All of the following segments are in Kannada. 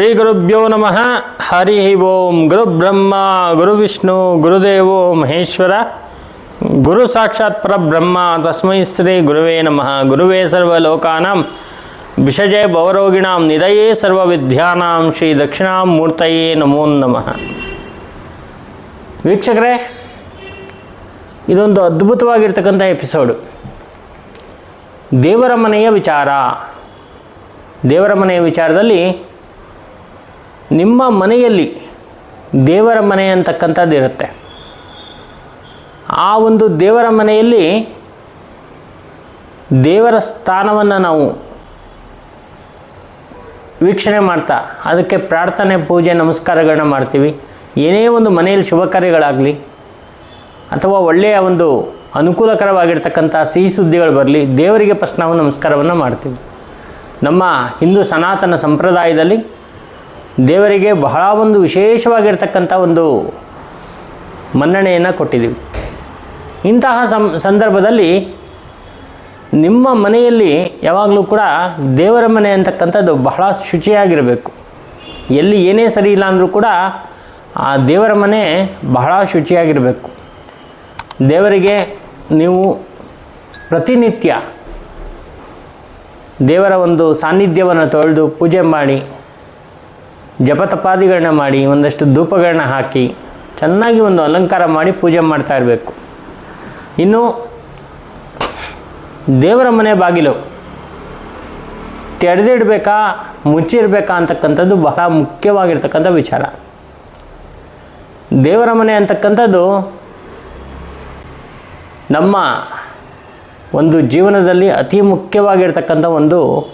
ಶ್ರೀ ಗುರುಭ್ಯೋ ನಮಃ. ಹರಿ ಓಂ ಗುರು ಬ್ರಹ್ಮ, ಗುರು ವಿಷ್ಣು ಗುರುದೇವೋ ಮಹೇಶ್ವರ. ಗುರು ಸಾಕ್ಷಾತ್ ಪರಬ್ರಹ್ಮ. ತಸ್ಮೈ ಶ್ರೀ ಗುರುವೇ ನಮಃ. ಗುರುವೇ ಸರ್ವಲೋಕಾನಾಂ. ವಿಷಜಯ ಭವರೋಗಿಣಾಂ. ನಿಧಯೇ ಸರ್ವವಿದ್ಯಾನಾಂ. ಶ್ರೀ ದಕ್ಷಿಣಾಮೂರ್ತಯೇ ನಮೋ ನಮಃ. ವೀಕ್ಷಕರೇ, ಇದೊಂದು ಅದ್ಭುತವಾಗಿರ್ತಕ್ಕಂಥ ಎಪಿಸೋಡು. ದೇವರ ಮನೆಯ ವಿಚಾರ. ದೇವರ ಮನೆಯ ವಿಚಾರದಲ್ಲಿ ನಿಮ್ಮ ಮನೆಯಲ್ಲಿ ದೇವರ ಮನೆ ಅಂತಕ್ಕಂಥದ್ದು ಇರುತ್ತೆ. ಆ ಒಂದು ದೇವರ ಮನೆಯಲ್ಲಿ ದೇವರ ಸ್ಥಾನವನ್ನು ನಾವು ವೀಕ್ಷಣೆ ಮಾಡ್ತಾ, ಅದಕ್ಕೆ ಪ್ರಾರ್ಥನೆ, ಪೂಜೆ, ನಮಸ್ಕಾರಗಳನ್ನ ಮಾಡ್ತೀವಿ. ಏನೇ ಒಂದು ಮನೆಯಲ್ಲಿ ಶುಭ ಕಾರ್ಯಗಳಾಗಲಿ, ಅಥವಾ ಒಳ್ಳೆಯ ಒಂದು ಅನುಕೂಲಕರವಾಗಿರ್ತಕ್ಕಂಥ ಸಿಹಿ ಸುದ್ದಿಗಳು ಬರಲಿ, ದೇವರಿಗೆ ಫಸ್ಟ್ ನಾವು ನಮಸ್ಕಾರವನ್ನು ಮಾಡ್ತೀವಿ. ನಮ್ಮ ಹಿಂದೂ ಸನಾತನ ಸಂಪ್ರದಾಯದಲ್ಲಿ ದೇವರಿಗೆ ಬಹಳ ಒಂದು ವಿಶೇಷವಾಗಿರ್ತಕ್ಕಂಥ ಒಂದು ಮನ್ನಣೆಯನ್ನು ಕೊಟ್ಟಿದ್ದೀವಿ. ಇಂತಹ ಸಂದರ್ಭದಲ್ಲಿ ನಿಮ್ಮ ಮನೆಯಲ್ಲಿ ಯಾವಾಗಲೂ ಕೂಡ ದೇವರ ಮನೆ ಅಂತಕ್ಕಂಥದ್ದು ಬಹಳ ಶುಚಿಯಾಗಿರಬೇಕು. ಎಲ್ಲಿ ಏನೇ ಸರಿ ಇಲ್ಲ ಅಂದರೂ ಕೂಡ ಆ ದೇವರ ಮನೆ ಬಹಳ ಶುಚಿಯಾಗಿರಬೇಕು. ದೇವರಿಗೆ ನೀವು ಪ್ರತಿನಿತ್ಯ ದೇವರ ಒಂದು ಸಾನ್ನಿಧ್ಯವನ್ನು ತೊಳೆದು ಪೂಜೆ ಮಾಡಿ ಜಪತಪಾದಿಗಳನ್ನ ಮಾಡಿ, ಒಂದಷ್ಟು ಧೂಪಗಳನ್ನ ಹಾಕಿ, ಚೆನ್ನಾಗಿ ಒಂದು ಅಲಂಕಾರ ಮಾಡಿ ಪೂಜೆ ಮಾಡ್ತಾ ಇರಬೇಕು. ಇನ್ನು, ದೇವರ ಮನೆ ಬಾಗಿಲು. ತೆರೆದಿಡಬೇಕಾ, ಮುಚ್ಚಿರಬೇಕಾ ಅಂತಕ್ಕಂಥದ್ದು ಬಹಳ ಮುಖ್ಯವಾಗಿರ್ತಕ್ಕಂಥ ವಿಚಾರ. ದೇವರ ಮನೆ ಅಂತಕ್ಕಂಥದ್ದು ನಮ್ಮ ಒಂದು ಜೀವನದಲ್ಲಿ ಅತಿ ಮುಖ್ಯವಾಗಿರ್ತಕ್ಕಂಥ ಒಂದು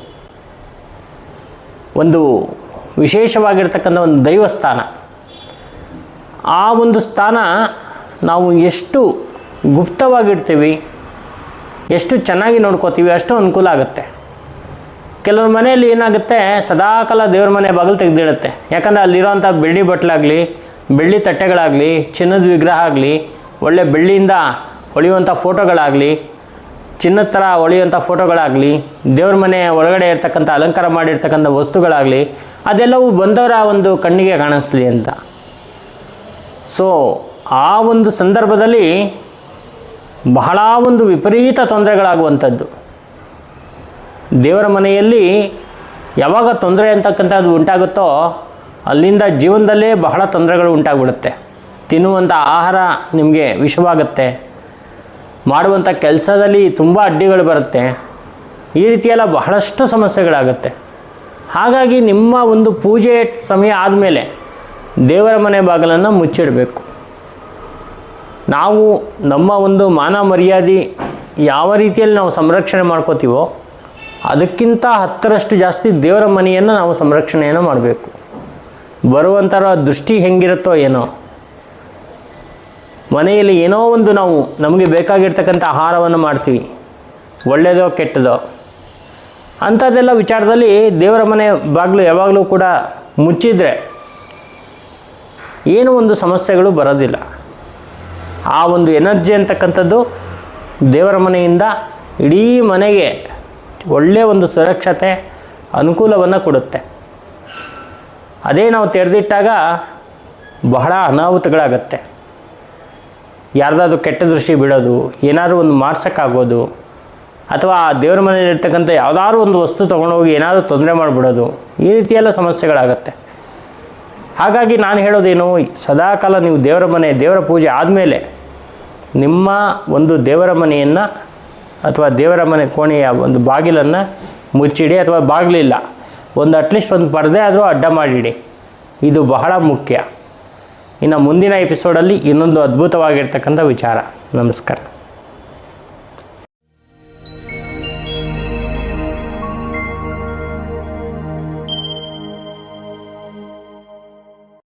ಒಂದು ವಿಶೇಷವಾಗಿರ್ತಕ್ಕಂಥ ಒಂದು ದೈವಸ್ಥಾನ ಆ ಒಂದು ಸ್ಥಾನ ನಾವು ಎಷ್ಟು ಗುಪ್ತವಾಗಿರ್ತೀವಿ, ಎಷ್ಟು ಚೆನ್ನಾಗಿ ನೋಡ್ಕೋತೀವಿ ಅಷ್ಟು ಅನುಕೂಲ ಆಗುತ್ತೆ. ಕೆಲವ್ರ ಮನೆಯಲ್ಲಿ ಏನಾಗುತ್ತೆ, ಸದಾಕಾಲ ದೇವ್ರ ಮನೆ ಬಾಗಿಲು ತೆಗೆದಿಡುತ್ತೆ. ಯಾಕಂದರೆ ಅಲ್ಲಿರೋವಂಥ ಬೆಳ್ಳಿ ಬಟ್ಲಾಗಲಿ, ಬೆಳ್ಳಿ ತಟ್ಟೆಗಳಾಗಲಿ, ಚಿನ್ನದ ವಿಗ್ರಹ ಆಗಲಿ, ಒಳ್ಳೆ ಬೆಳ್ಳಿಯಿಂದ ಹೊಳೆಯುವಂಥ ಫೋಟೋಗಳಾಗಲಿ ಚಿನ್ನದ ಥರ ಹೊಳೆಯುವಂಥ ಫೋಟೋಗಳಾಗಲಿ, ದೇವ್ರ ಮನೆ ಒಳಗಡೆ ಇರ್ತಕ್ಕಂಥ ಅಲಂಕಾರ ಮಾಡಿರ್ತಕ್ಕಂಥ ವಸ್ತುಗಳಾಗಲಿ, ಅದೆಲ್ಲವೂ ಬಂದವರ ಒಂದು ಕಣ್ಣಿಗೆ ಕಾಣಿಸ್ಲಿ ಅಂತ. ಸೊ ಆ ಒಂದು ಸಂದರ್ಭದಲ್ಲಿ ಬಹಳ ಒಂದು ವಿಪರೀತ ತೊಂದರೆಗಳಾಗುವಂಥದ್ದು. ದೇವರ ಮನೆಯಲ್ಲಿ ಯಾವಾಗ ತೊಂದರೆ ಅಂತಕ್ಕಂಥದ್ದು ಉಂಟಾಗುತ್ತೋ, ಅಲ್ಲಿಂದ ಜೀವನದಲ್ಲೇ ಬಹಳ ತೊಂದರೆಗಳು ಉಂಟಾಗ್ಬಿಡುತ್ತೆ. ತಿನ್ನುವಂಥ ಆಹಾರ ನಿಮಗೆ ವಿಷವಾಗುತ್ತೆ. ಮಾಡುವಂಥ ಕೆಲಸದಲ್ಲಿ ತುಂಬ ಅಡ್ಡಿಗಳು ಬರುತ್ತೆ. ಈ ರೀತಿಯೆಲ್ಲ ಬಹಳಷ್ಟು ಸಮಸ್ಯೆಗಳಾಗುತ್ತೆ. ಹಾಗಾಗಿ ನಿಮ್ಮ ಒಂದು ಪೂಜೆ ಸಮಯ ಆದಮೇಲೆ ದೇವರ ಮನೆ ಬಾಗಿಲನ್ನು ಮುಚ್ಚಿಡಬೇಕು. ನಾವು ನಮ್ಮ ಒಂದು ಮಾನ ಮರ್ಯಾದೆ ಯಾವ ರೀತಿಯಲ್ಲಿ ನಾವು ಸಂರಕ್ಷಣೆ ಮಾಡ್ಕೋತೀವೋ ಅದಕ್ಕಿಂತ ಹತ್ತರಷ್ಟು ಜಾಸ್ತಿ ದೇವರ ಮನೆಯನ್ನು ನಾವು ಸಂರಕ್ಷಣೆಯನ್ನು ಮಾಡಬೇಕು. ಬರುವಂಥರ ದೃಷ್ಟಿ ಹೆಂಗಿರುತ್ತೋ ಏನೋ ಮನೆಯಲ್ಲಿ ಏನೋ ಒಂದು ನಾವು ನಮಗೆ ಬೇಕಾಗಿರ್ತಕ್ಕಂಥ ಆಹಾರವನ್ನು ಮಾಡ್ತೀವಿ. ಒಳ್ಳೆಯದೋ ಕೆಟ್ಟದೋ. ಅಂಥದ್ದೆಲ್ಲ ವಿಚಾರದಲ್ಲಿ ದೇವರ ಮನೆ ಬಾಗಿಲು ಯಾವಾಗಲೂ ಕೂಡ ಮುಚ್ಚಿದರೆ ಏನೂ ಒಂದು ಸಮಸ್ಯೆಗಳು ಬರೋದಿಲ್ಲ. ಆ ಒಂದು ಎನರ್ಜಿ ಅಂತಕ್ಕಂಥದ್ದು ದೇವರ ಮನೆಯಿಂದ ಇಡೀ ಮನೆಗೆ ಒಳ್ಳೆಯ ಒಂದು ಸುರಕ್ಷತೆ, ಅನುಕೂಲವನ್ನು ಕೊಡುತ್ತೆ. ಅದೇ ನಾವು ತೆರೆದಿಟ್ಟಾಗ ಬಹಳ ಅನಾಹುತಗಳಾಗತ್ತೆ. ಯಾರ್ದಾದ್ರೂ ಕೆಟ್ಟ ದೃಷ್ಟಿ ಬಿಡೋದು, ಏನಾದರೂ ಒಂದು ಮಾಡ್ಸೋಕ್ಕಾಗೋದು, ಅಥವಾ ಆ ದೇವ್ರ ಮನೆಯಲ್ಲಿರ್ತಕ್ಕಂಥ ಯಾವುದಾದ್ರು ಒಂದು ವಸ್ತು ತೊಗೊಂಡೋಗಿ ಏನಾದರೂ ತೊಂದರೆ ಮಾಡಿಬಿಡೋದು, ಈ ರೀತಿಯೆಲ್ಲ ಸಮಸ್ಯೆಗಳಾಗತ್ತೆ. ಹಾಗಾಗಿ ನಾನು ಹೇಳೋದೇನು, ಸದಾಕಾಲ ನೀವು ದೇವರ ಮನೆ, ದೇವರ ಪೂಜೆ ಆದಮೇಲೆ ನಿಮ್ಮ ಒಂದು ದೇವರ ಮನೆಯನ್ನು ಅಥವಾ ದೇವರ ಮನೆ ಕೋಣೆಯ ಒಂದು ಬಾಗಿಲನ್ನು ಮುಚ್ಚಿಡಿ ಅಥವಾ ಬಾಗಿಲಿಲ್ಲ, ಒಂದು ಅಟ್ಲೀಸ್ಟ್ ಒಂದು ಪರದೆ ಆದರೂ ಅಡ್ಡ ಮಾಡಿಡಿ. ಇದು ಬಹಳ ಮುಖ್ಯ. ಇನ್ನು ಮುಂದಿನ ಎಪಿಸೋಡಲ್ಲಿ ಇನ್ನೊಂದು ಅದ್ಭುತವಾಗಿರ್ತಕ್ಕಂಥ ವಿಚಾರ. ನಮಸ್ಕಾರ.